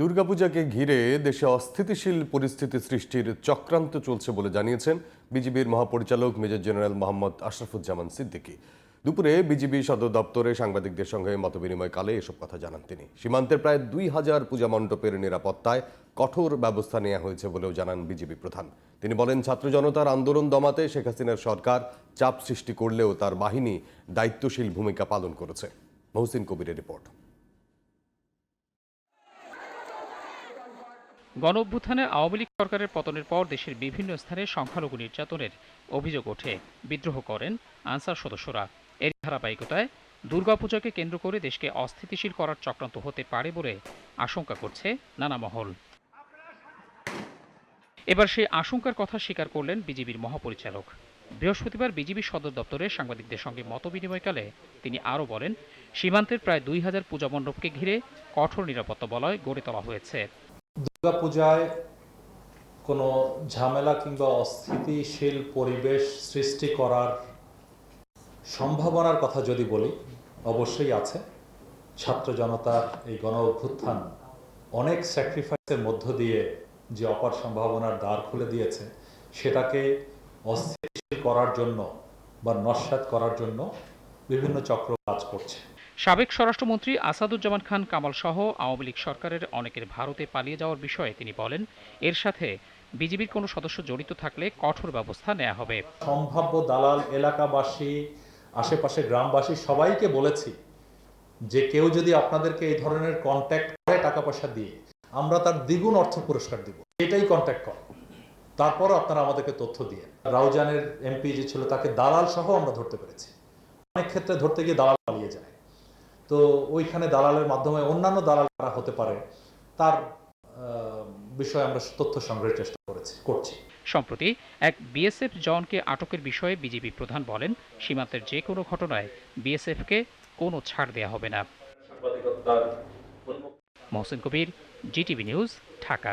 দুর্গাপূজাকে ঘিরে দেশে অস্থিতিশীল পরিস্থিতি সৃষ্টির চক্রান্ত চলছে বলে জানিয়েছেন বিজিবির মহাপরিচালক মেজর জেনারেল মোহাম্মদ আশরাফুজ্জামান সিদ্দিকী। দুপুরে বিজিবি সদর দপ্তরে সাংবাদিকদের সঙ্গে মতবিনিময়কালে এসব কথা জানান তিনি। সীমান্তের প্রায় দুই হাজার পূজা মণ্ডপের নিরাপত্তায় কঠোর ব্যবস্থা নেওয়া হয়েছে বলেও জানান বিজিবি প্রধান। তিনি বলেন, ছাত্র জনতার আন্দোলন দমাতে শেখ হাসিনার সরকার চাপ সৃষ্টি করলেও তার বাহিনী দায়িত্বশীল ভূমিকা পালন করেছে। মহসিন কবিরের রিপোর্ট। গণ অভ্যুত্থানে আওয়ামী লীগ সরকারের পতনের পর দেশের বিভিন্ন স্থানে সংখ্যালঘু নির্যাতনের অভিযোগ ওঠে। বিদ্রোহ করেন আনসার সদস্যরা। এর ধারাবাহিকতায় দুর্গাপূজাকে কেন্দ্র করে দেশকে অস্থিতিশীল করার চক্রান্ত হতে পারে বলে আশঙ্কা করছে নানা মহল। এবার সেই আশঙ্কার কথা স্বীকার করলেন বিজিবির মহাপরিচালক। বৃহস্পতিবার বিজিবি সদর দপ্তরে সাংবাদিকদের সঙ্গে মতবিনিময়কালে তিনি আরও বলেন, সীমান্তের প্রায় দুই হাজার পূজা মণ্ডপকে ঘিরে কঠোর নিরাপত্তা বলয় গড়ে তোলা হয়েছে। দুর্গাপূজায় কোনো ঝামেলা কিংবা অস্থিতিশীল পরিবেশ সৃষ্টি করার সম্ভাবনার কথা যদি বলি, অবশ্যই আছে। ছাত্র জনতার এই গণ অভ্যুত্থান অনেক স্যাক্রিফাইসের মধ্য দিয়ে যে অপার সম্ভাবনার দ্বার খুলে দিয়েছে, সেটাকে অস্থিতিশীল করার জন্য বা নস্যাৎ করার জন্য বিভিন্ন চক্র কাজ করছে। সাবেক স্বরাষ্ট্রমন্ত্রী আসাদুজ্জামান খান কামাল সহ আওয়ামী লীগ সরকারের অনেকের ভারতে পালিয়ে যাওয়ার বিষয়ে তিনি বলেন, এর সাথে বিজেপির কোনো সদস্য জড়িত থাকলে কঠোর ব্যবস্থা নেওয়া হবে। সম্ভাব্য দালাল এলাকাবাসী আশেপাশে গ্রামবাসী সবাইকে বলেছি যে কেউ যদি আপনাদেরকে এই ধরনের কন্ট্যাক্ট করে টাকা পয়সা দিয়ে, আমরা তার দ্বিগুণ অর্থ পুরস্কার দিব। এটাই কন্ট্যাক্ট কর তারপরও আপনারা আমাদেরকে তথ্য দিয়ে রাউজানের এমপি যে ছিল, তাকে দালাল সহ আমরা ধরতে পেরেছি। অনেক ক্ষেত্রে ধরতে গিয়ে দালাল পালিয়ে যায়। তো ওইখানে দালালের মাধ্যমে অন্যান্য দালাল কারা হতে পারে। তার বিষয়ে আমরা তথ্য সংগ্রহের চেষ্টা করেছি করছি। সম্প্রতি এক বিএসএফ জওয়ানকে আটকের বিষয়ে বিজিবি প্রধান বলেন সীমান্তের যে কোনো ঘটনায় বিএসএফকে কোনো ছাড় দেওয়া হবে না। Mohsin Kabir GTV news Dhaka.